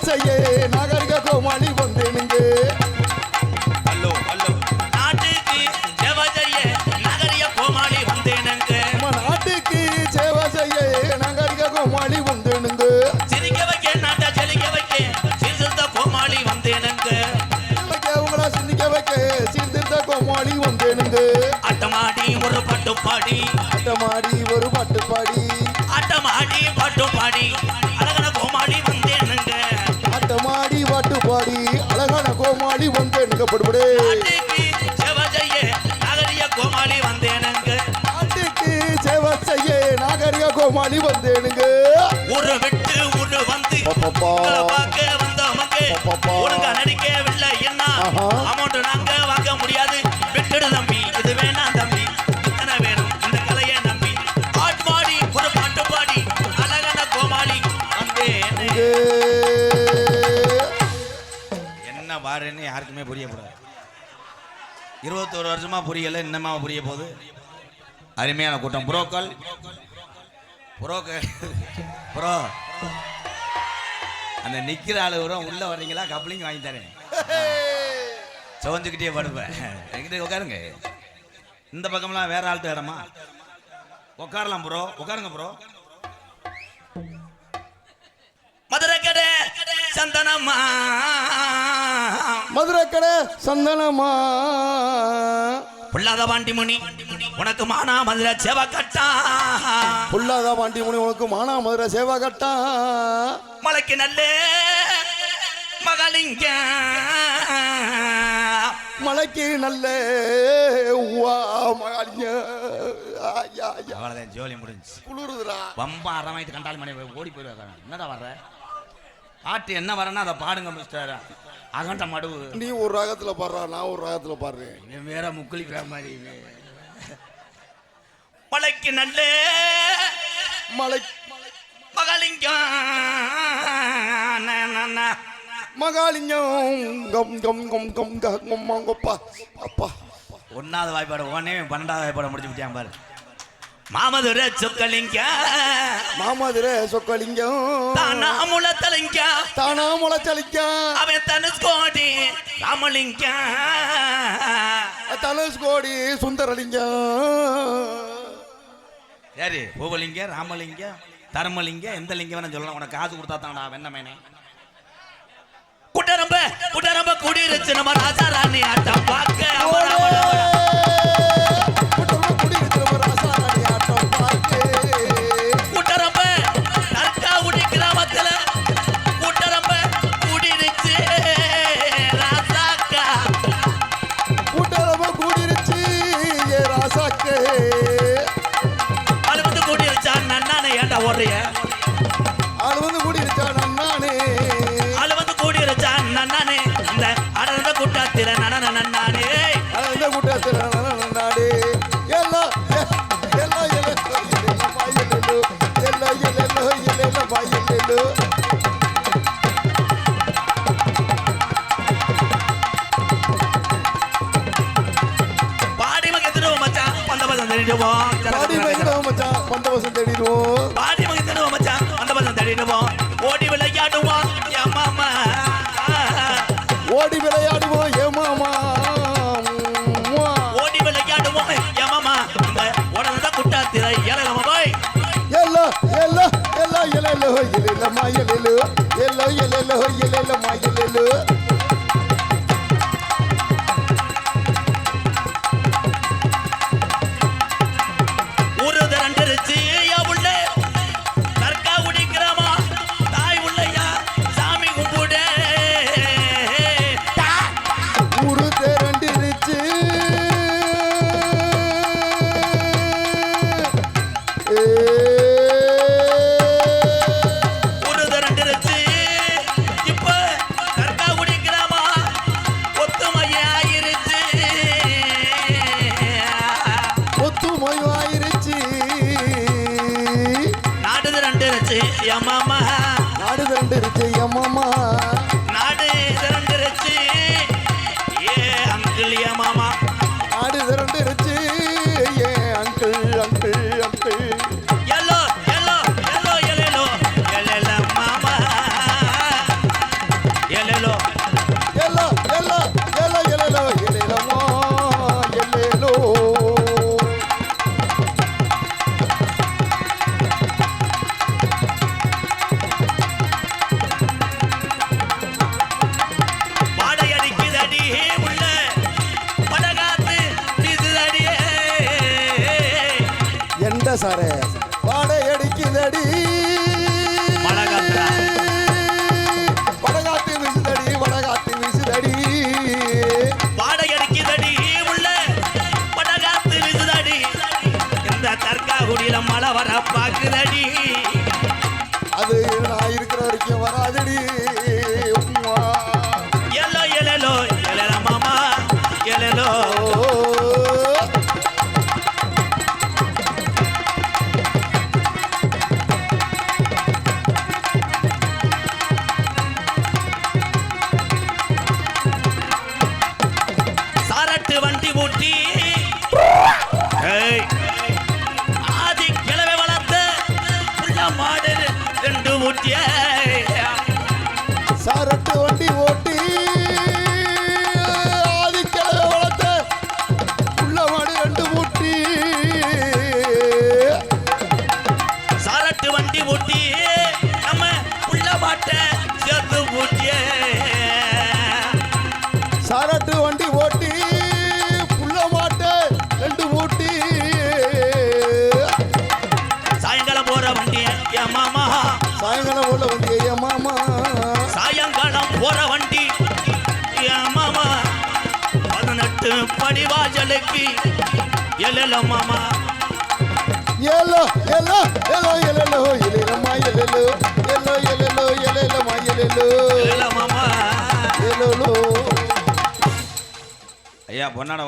செய்ய நாகரிக கோமாளி ஹலோ நாட்டுக்கு சேவை செய்ய நாகரிக கோமாளி சிறுத்த கோமாளி வந்தேனுங்க அட்டமாடி ஒரு பட்டு பாடி ஆட்டமாடி ஒரு பாட்டு பாடி அட்டமாடி பட்டு பாடி படுபடே சேவை செய்ய நகரிய கோமாளி வந்தேனுங்க. நாட்டுக்கு சேவை செய்ய நாகரிக கோமாளி வந்தேனுங்க. ஊரு விட்டு ஊரு வந்து பார்க்க வந்தவங்க. ஒழுங்கா நடிக்கவில்லை என்ன. அமௌண்ட் நாங்க வாங்க முடியாது. என்ன யாருக்குமே புரியக்கூடாது. இருபத்தோரு வருஷமாக புரியலை இன்னமா புரிய போகுது. அருமையான கூட்டம். புரோக்கள்? Broker bro? அந்த நிற்கிற ஆளு வரும் உள்ள வர்றீங்களா? கப்ளிங் வாங்கி தரேன். சவஞ்சுக்கிட்டே படுப்பேன் எங்கிட்ட உட்காருங்க. இந்த பக்கம்லாம் வேற ஆள்கிட்ட இடமா? உட்காரலாம் ப்ரோ. உட்காருங்க ப்ரோ. மதுரை கடை சந்தனமா மதுரை கடை சந்தனமா? பொல்லாத பாண்டி முனி உனக்கு மானா மதுரை சேவா கட்டா. பொல்லாத பாண்டி முனி உனக்கு மானா மதுரை சேவா கட்டா. மலைக்கு நல்ல மகளிங்க. மலைக்கு நல்ல ஐயா ஐயா. அவ்வளோதான் ஜோலி முடிஞ்சு குளிருதுடா. வம்பா அரமாயிட்டு கண்டாளி மணி ஓடி போயிடுவாங்க என்னடா வர்ற? பாட்டு என்ன வரேன்னா அதை பாடுங்க மிஸ்டர் அகண்ட மடுவு. நீ ஒரு ராகத்துல பாடுறா நான் ஒரு ராகத்துல பாடுறேன். இவன் வேற முக்குளிக்கிற மாதிரி. மலைக்கு நல்ல மலை Mahalingam Mahalingam. Come come come come come come அப்பா ஒன்னாவது வாய்ப்பாடு உடனே பன்னெண்டாவது வாய்ப்பாடு முடிச்சு விட்டியான் பாரு. மாமதுர சொக்கலிங்க. மாமதுரை சொக்கலிங்கம். தானா முளத்தலிங்க தானா முளைச்சலிக்க அவன் தனுஷ்கோடி ராமலிங்க தனுஷ்கோடி சுந்தரலிங்கம் யாரு? பூவலிங்க ராமலிங்க தர்மலிங்க எந்த லிங்கம் வேணும் சொல்லலாம் உனக்கு காசு கொடுத்தா தான்டா வெண்ணமேனே. குட்டரம்ப குட்டரம்ப குடியிருச்சு நம்ம ராஜா ராணி ஆட்டம் பார்க்க ஏன்டா ஓடுறிய அது வந்து கூடியிருச்சா நன்னானே? இந்த அடர்ந்த குட்டத்தில நடன நன்னானே. பாடி மகத்திடுவோம் மச்சான் வந்த பசம் தேடிடுவோம் பாடி மகத்திடுவோம் மச்சான் வந்த திரண்டுருச்சு சாரே. வாடை அடிக்குதடி. முட்டிய ಪಡಿವಾಜಲಕ್ಕಿ ಎಲ್ಲೆಲ್ಲ ಮಾಮ ಎಲ್ಲೋ ಎಲ್ಲೋ ಎಲ್ಲೋ ಎಲ್ಲೆಲ್ಲೋ ಎಲ್ಲೆಲ್ಲಮ್ಮ ಎಲ್ಲೆಲ್ಲೋ ಎಲ್ಲೋ ಎಲ್ಲೆಲ್ಲೋ ಎಲ್ಲೆಲ್ಲಮ್ಮ ಎಲ್ಲೆಲ್ಲೋ ಎಲ್ಲ ಮಾಮ ಎಲ್ಲೋ ஐயா பொன்னாட